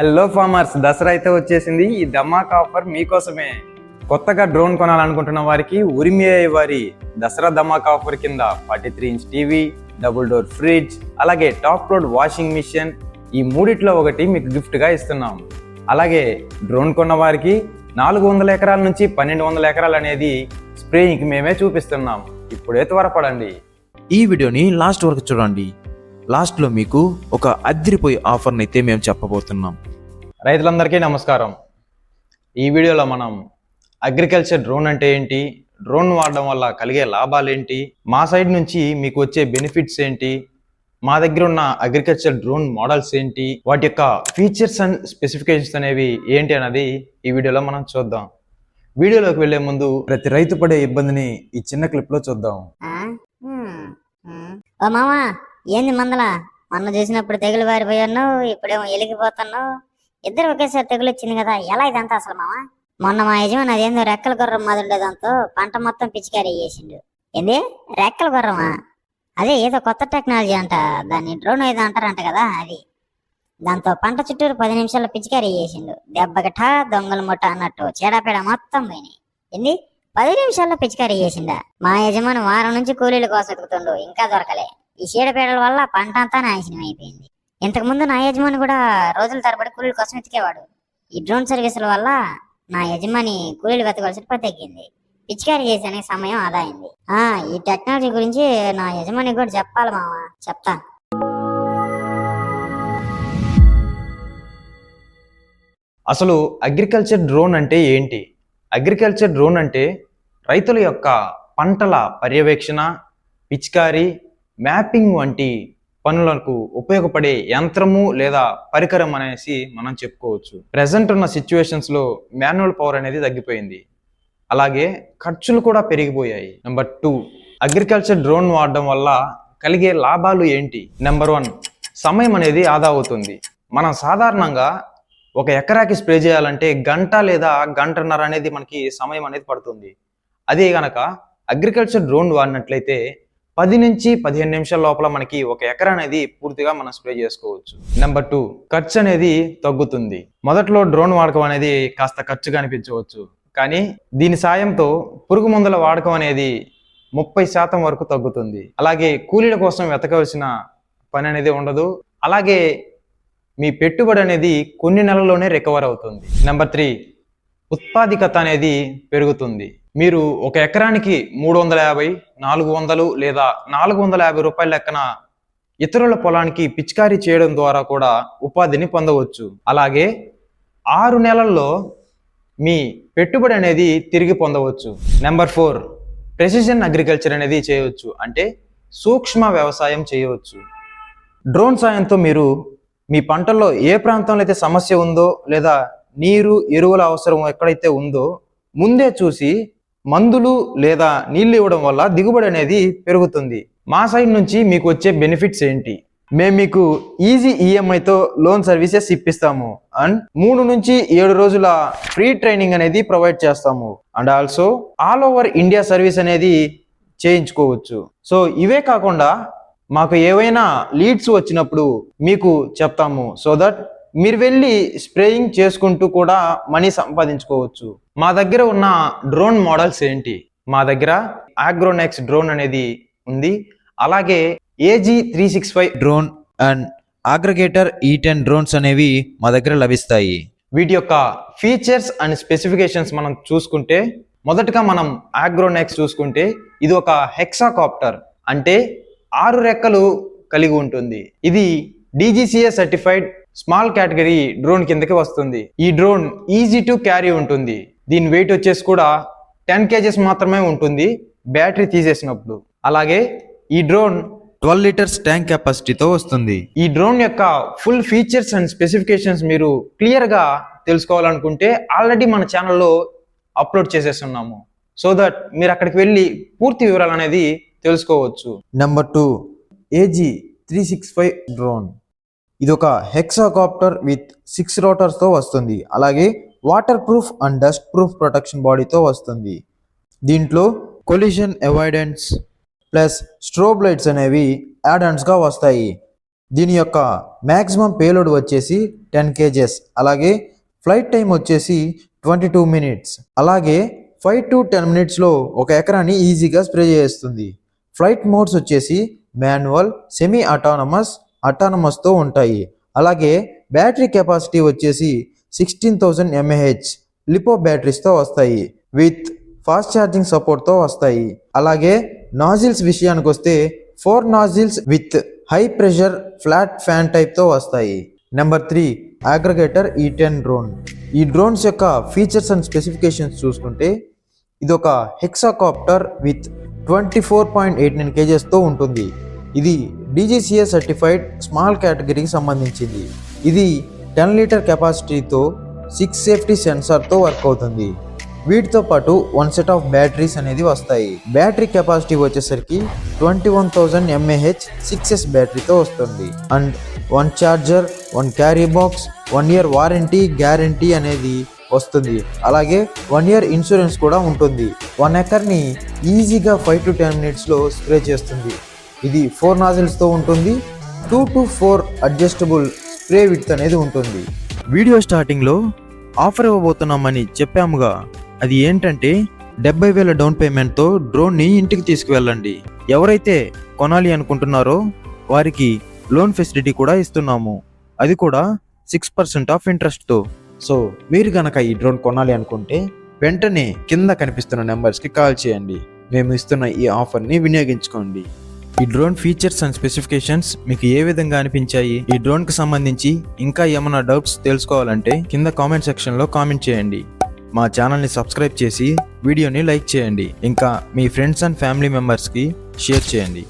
Hello farmers Dasara అయితే వచ్చేసింది. ఈ ధమాకా ఆఫర్ మీకోసమే. కొత్తగా డ్రోన్ కొనాలనుకుంటున్న వారికి ఉరిమియే వారి దసరా ధమాకా ఆఫర్ కింద forty three inch TV double door fridge అలాగే టాప్ లోడ్ వాషింగ్ మిషన్ ఈ మూడిట్లో ఒకటి మీకు గిఫ్ట్గా ఇస్తున్నాం. అలాగే డ్రోన్ కొన్న వారికి నాలుగు వందల ఎకరాల నుంచి పన్నెండు వందల ఎకరాలు అనేది స్ప్రేయింగ్కి మేమే చూపిస్తున్నాం. ఇప్పుడే త్వరపడండి. ఈ వీడియోని లాస్ట్ వరకు చూడండి. లాస్ట్లో మీకు ఒక అద్దరిపోయే ఆఫర్ని అయితే మేము చెప్పబోతున్నాం. రైతులందరికీ నమస్కారం. ఈ వీడియోలో మనం అగ్రికల్చర్ డ్రోన్ అంటే ఏంటి? డ్రోన్ వాడడం వల్ల కలిగే లాభాలు ఏంటి? మా సైడ్ నుంచి మీకు వచ్చే బెనిఫిట్స్ ఏంటి? మా దగ్గర ఉన్న అగ్రికల్చర్ డ్రోన్ మోడల్స్ ఏంటి? వాటి యొక్క ఫీచర్స్ అండ్ స్పెసిఫికేషన్స్ అనేవి ఏంటి అన్నది ఈ వీడియోలో మనం చూద్దాం. వీడియోలోకి వెళ్ళే ముందు ప్రతి రైతు పడే ఇబ్బందిని ఈ చిన్న క్లిప్లో చూద్దాం ఓ ఏంది మందల? మొన్న చూసినప్పుడు తెగులు పారిపోయాను ఇప్పుడేమో ఎలిగిపోతున్నావు. ఇద్దరు ఒకేసారి తెగులు వచ్చింది కదా ఎలా ఇదంతా అసలు మామ మొన్న మా యజమాని అదేందో రెక్కల గుర్రం మాది దాంతో పంట మొత్తం పిచికారీ చేసిండు. ఏంది? రెక్కల గుర్రమా? అదే ఏదో కొత్త టెక్నాలజీ అంట దాన్ని డ్రోన్ ఏదో అంటారంట కదా అది. దాంతో పంట చుట్టూరు పది నిమిషాల్లో పిచికారీ చేసిండు. దెబ్బకట దొంగల ముట్ట అన్నట్టు చేడాపేడ మొత్తం పోయినాయి. ఏంది? పది నిమిషాల్లో పిచికారీ చేసిండా? మా యజమాని వారం నుంచి కూలీల కోసం ఎతుకుతుండు ఇంకా దొరకలే. ఈ చీడపీడల వల్ల పంట అంతా నాశనం అయిపోయింది. ఇంతకుముందు నా యజమాని కూడా రోజుల తరబడి కూలీల కోసం ఎతికేవాడు ఈ డ్రోన్ సర్వీసుల వల్ల నా యజమాని కూలీలు వెతకవలసిన పని తగ్గింది. పిచికారీ చేసే సమయం ఆదా అయింది ఆ ఈ టెక్నాలజీ గురించి నా యజమాని కూడా చెప్పాలి మామ చెప్తా. అసలు అగ్రికల్చర్ డ్రోన్ అంటే ఏంటి? అగ్రికల్చర్ డ్రోన్ అంటే రైతుల యొక్క పంటల పర్యవేక్షణ పిచికారీ మ్యాపింగ్ వంటి పనులకు ఉపయోగపడే యంత్రము లేదా పరికరం అనేసి మనం చెప్పుకోవచ్చు. ప్రజెంట్ ఉన్న సిచ్యువేషన్స్లో మాన్యువల్ పవర్ అనేది తగ్గిపోయింది. అలాగే ఖర్చులు కూడా పెరిగిపోయాయి. నెంబర్ టూ అగ్రికల్చర్ డ్రోన్ వాడడం వల్ల కలిగే లాభాలు ఏంటి? నెంబర్ వన్ సమయం అనేది ఆదా అవుతుంది. మనం సాధారణంగా ఒక ఎకరాకి స్ప్రే చేయాలంటే గంట లేదా గంటన్నర అనేది మనకి సమయం అనేది పడుతుంది. అదే గనక అగ్రికల్చర్ డ్రోన్ వాడినట్లయితే పది నుంచి పదిహేను నిమిషాల లోపల మనకి ఒక ఎకరా అనేది పూర్తిగా మనం స్ప్రే చేసుకోవచ్చు. నెంబర్ టూ ఖర్చు అనేది తగ్గుతుంది. మొదట్లో డ్రోన్ వాడకం అనేది కాస్త ఖర్చుగా అనిపించవచ్చు. కానీ దీని సాయంతో పురుగు మందుల వాడకం అనేది ముప్పై శాతం వరకు తగ్గుతుంది. అలాగే కూలీల కోసం వెతకవలసిన పని అనేది ఉండదు. అలాగే మీ పెట్టుబడి అనేది కొన్ని నెలల్లోనే రికవర్ అవుతుంది. నెంబర్ త్రీ ఉత్పాదికత అనేది పెరుగుతుంది. మీరు ఒక ఎకరానికి మూడు వందల యాభై నాలుగు వందలు లేదా నాలుగు వందల యాభై రూపాయల లెక్కన ఇతరుల పొలానికి పిచికారీ చేయడం ద్వారా కూడా ఉపాధిని పొందవచ్చు. అలాగే ఆరు నెలల్లో మీ పెట్టుబడి అనేది తిరిగి పొందవచ్చు. నెంబర్ ఫోర్ ప్రెసిషన్ అగ్రికల్చర్ అనేది చేయవచ్చు. అంటే సూక్ష్మ వ్యవసాయం చేయవచ్చు. డ్రోన్ సాయంతో మీరు మీ పంటల్లో ఏ ప్రాంతంలో అయితే సమస్య ఉందో లేదా నీరు ఎరువుల అవసరం ఎక్కడైతే ఉందో ముందే చూసి మందులు లేదా నీళ్ళు ఇవ్వడం వల్ల దిగుబడి అనేది పెరుగుతుంది. మా సైడ్ నుంచి మీకు వచ్చే బెనిఫిట్స్ ఏంటి? మేము మీకు ఈజీ ఈఎంఐతో లోన్ సర్వీసెస్ ఇప్పిస్తాము. అండ్ మూడు నుంచి ఏడు రోజుల ఫ్రీ ట్రైనింగ్ అనేది ప్రొవైడ్ చేస్తాము. And also all over India service అనేది చేయించుకోవచ్చు. సో ఇవే కాకుండా మాకు ఏవైనా లీడ్స్ వచ్చినప్పుడు మీకు చెప్తాము. సో దట్ మీరు వెళ్ళి స్ప్రేయింగ్ చేసుకుంటూ కూడా మనీ సంపాదించుకోవచ్చు. మా దగ్గర ఉన్న డ్రోన్ మోడల్స్ ఏంటి? మా దగ్గర ఆగ్రోనెక్స్ డ్రోన్ అనేది ఉంది. అలాగే AG three six five drone and aggregator ఈ టెన్ డ్రోన్స్ అనేవి మా దగ్గర లభిస్తాయి. వీటి యొక్క ఫీచర్స్ అండ్ స్పెసిఫికేషన్స్ మనం చూసుకుంటే మొదటగా మనం ఆగ్రోనెక్స్ చూసుకుంటే ఇది ఒక హెక్సాకాప్టర్ అంటే ఆరు రెక్కలు కలిగి ఉంటుంది. ఇది DGCA certified small category drone కిందకి వస్తుంది. ఈ డ్రోన్ ఈజీ టు క్యారీ ఉంటుంది. దీని వెయిట్ వచ్చేసి కూడా టెన్ కేజెస్ మాత్రమే ఉంటుంది బ్యాటరీ తీసేసినప్పుడు. అలాగే ఈ డ్రోన్ ట్వెల్వ్ లీటర్స్ ట్యాంక్ కెపాసిటీతో వస్తుంది. ఈ డ్రోన్ యొక్క ఫుల్ ఫీచర్స్ అండ్ స్పెసిఫికేషన్స్ మీరు క్లియర్గా తెలుసుకోవాలనుకుంటే ఆల్రెడీ మన ఛానల్లో అప్లోడ్ చేసేస్తున్నాము. సో దట్ మీరు అక్కడికి వెళ్ళి పూర్తి వివరాలు అనేది తెలుసుకోవచ్చు. Number two AG three six five drone. ఇది ఒక హెక్సాకాప్టర్ విత్ సిక్స్ రోటర్స్తో వస్తుంది. అలాగే water proof and dust proof protection బాడీతో వస్తుంది. దీంట్లో collision avoidance plus strobe lights అనేవి యాడ్ వస్తాయి. దీని యొక్క మ్యాక్సిమం పేలోడ్ వచ్చేసి టెన్ కేజెస్. అలాగే ఫ్లైట్ టైం వచ్చేసి ట్వంటీ టూ మినిట్స్. అలాగే ఫైవ్ టు టెన్ మినిట్స్లో ఒక ఎకరాన్ని ఈజీగా స్ప్రే చేస్తుంది. ఫ్లైట్ మోడ్స్ వచ్చేసి మాన్యువల్ సెమీ అటానమస్ అటానమస్తో ఉంటాయి. అలాగే బ్యాటరీ కెపాసిటీ వచ్చేసి సిక్స్టీన్ థౌజండ్ ఎంఏహెచ్ లిపో బ్యాటరీస్తో వస్తాయి. విత్ ఫాస్ట్ ఛార్జింగ్ సపోర్ట్తో వస్తాయి. అలాగే నాజిల్స్ విషయానికి వస్తే four nozzles with high pressure flat fan టైప్తో వస్తాయి. Number three aggregator E ten drone ఈ డ్రోన్స్ యొక్క ఫీచర్స్ అండ్ స్పెసిఫికేషన్స్ చూసుకుంటే ఇది ఒక hexacopter with twenty four point eight nine కేజెస్తో ఉంటుంది. ఇది డీజీసీఏ సర్టిఫైడ్ స్మాల్ కేటగిరీకి సంబంధించింది. ఇది టెన్ లీటర్ కెపాసిటీతో సిక్స్ సేఫ్టీ సెన్సార్తో వర్క్ అవుతుంది. వీటితో పాటు వన్ సెట్ ఆఫ్ బ్యాటరీస్ అనేది వస్తాయి. బ్యాటరీ కెపాసిటీ వచ్చేసరికి twenty one thousand mAh six S బ్యాటరీతో వస్తుంది. And one charger one carry box one year warranty guarantee అనేది వస్తుంది. అలాగే వన్ ఇయర్ ఇన్సూరెన్స్ కూడా ఉంటుంది. వన్ ఎకర్ని ఈజీగా ఫైవ్ టు టెన్ మినిట్స్లో స్ప్రే చేస్తుంది. ఇది ఫోర్ నాజిల్స్తో ఉంటుంది. Two to four adjustable spray with అనేది ఉంటుంది. వీడియో స్టార్టింగ్లో ఆఫర్ ఇవ్వబోతున్నామని చెప్పాముగా అది ఏంటంటే డెబ్బై వేల డౌన్ పేమెంట్తో డ్రోన్ని ఇంటికి తీసుకువెళ్ళండి. ఎవరైతే కొనాలి అనుకుంటున్నారో వారికి లోన్ ఫెసిలిటీ కూడా ఇస్తున్నాము. అది కూడా సిక్స్ పర్సెంట్ ఆఫ్ ఇంట్రెస్ట్తో. సో మీరు గనక ఈ డ్రోన్ కొనాలి అనుకుంటే వెంటనే కింద కనిపిస్తున్న నెంబర్స్కి కాల్ చేయండి. మేము ఇస్తున్న ఈ ఆఫర్ని వినియోగించుకోండి. ఈ డ్రోన్ ఫీచర్స్ అండ్ స్పెసిఫికేషన్స్ మీకు ఏ విధంగా అనిపించాయి? ఈ డ్రోన్కి సంబంధించి ఇంకా ఏమైనా డౌట్స్ తెలుసుకోవాలంటే కింద కామెంట్ సెక్షన్లో కామెంట్ చేయండి. మా ఛానల్ని సబ్స్క్రైబ్ చేసి వీడియోని లైక్ చేయండి. ఇంకా మీ ఫ్రెండ్స్ అండ్ ఫ్యామిలీ మెంబర్స్కి షేర్ చేయండి.